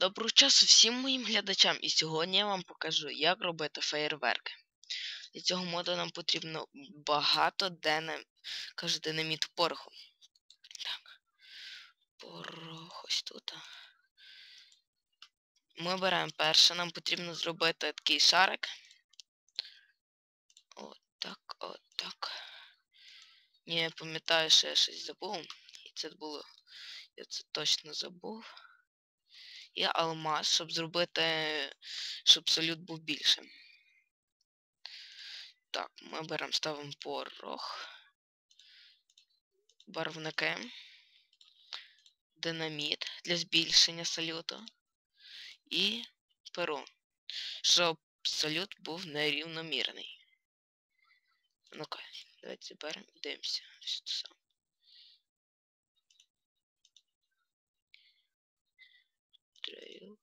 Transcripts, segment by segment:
Доброго часу всім моїм глядачам, і сьогодні я вам покажу, як робити феєрверки. Для цього моду нам потрібно багато денем, каже динаміт пороху. Так. Порох ось тут. Ми беремо перше, нам потрібно зробити такий шарик. Отак, отак. Ні, я пам'ятаю, що я щось забув. І це було. Я це точно забув і алмаз, щоб зробити, щоб салют був більшим. Так, ми беремо, ставимо порох, барвники, динаміт для збільшення салюту і перо, щоб салют був нерівномірний. Ну-ка, давайте заберемо і дивимося. Що це саме. трейл.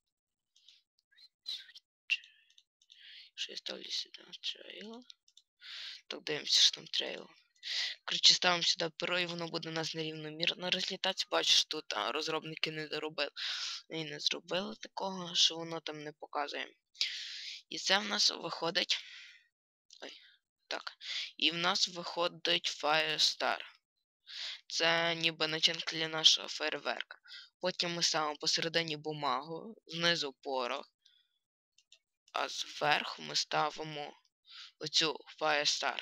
Що я ставлю сюди трейл. Так, дивимося, що там трейл. Коротше, ставимо сюди перо і воно буде у нас нерівномірно розлітатися. Бачиш, тут а, розробники не доробили. І не зробили такого, що воно там не показує. І це в нас виходить. Ой, так. І в нас виходить Firestar. Це ніби начинка для нашого фейерверка. Потім ми ставимо посередині бумагу, знизу порох, а зверху ми ставимо оцю Firestar.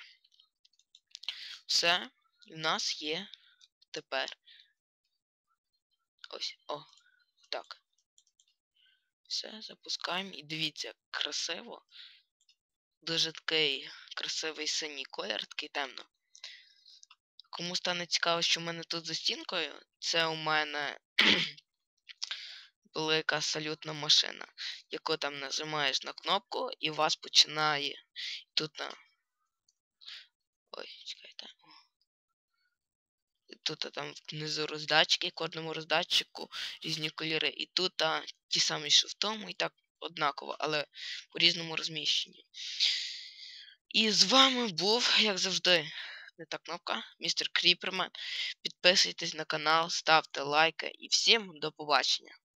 Все, і в нас є тепер. Ось, о, так. Все, запускаємо і дивіться, красиво. Дуже такий красивий синій колір, такий темно. Кому стане цікаво, що в мене тут за стінкою, це у мене велика салютна машина, яку там нажимаєш на кнопку і вас починає тут на. Ой, чекайте. Тут там внизу роздатчики, кожному роздатчику різні кольори. І тут а, ті самі, що в тому, і так однаково, але по різному розміщенні. І з вами був, як завжди не та кнопка, містер Кріпермен. Підписуйтесь на канал, ставте лайки і всім до побачення.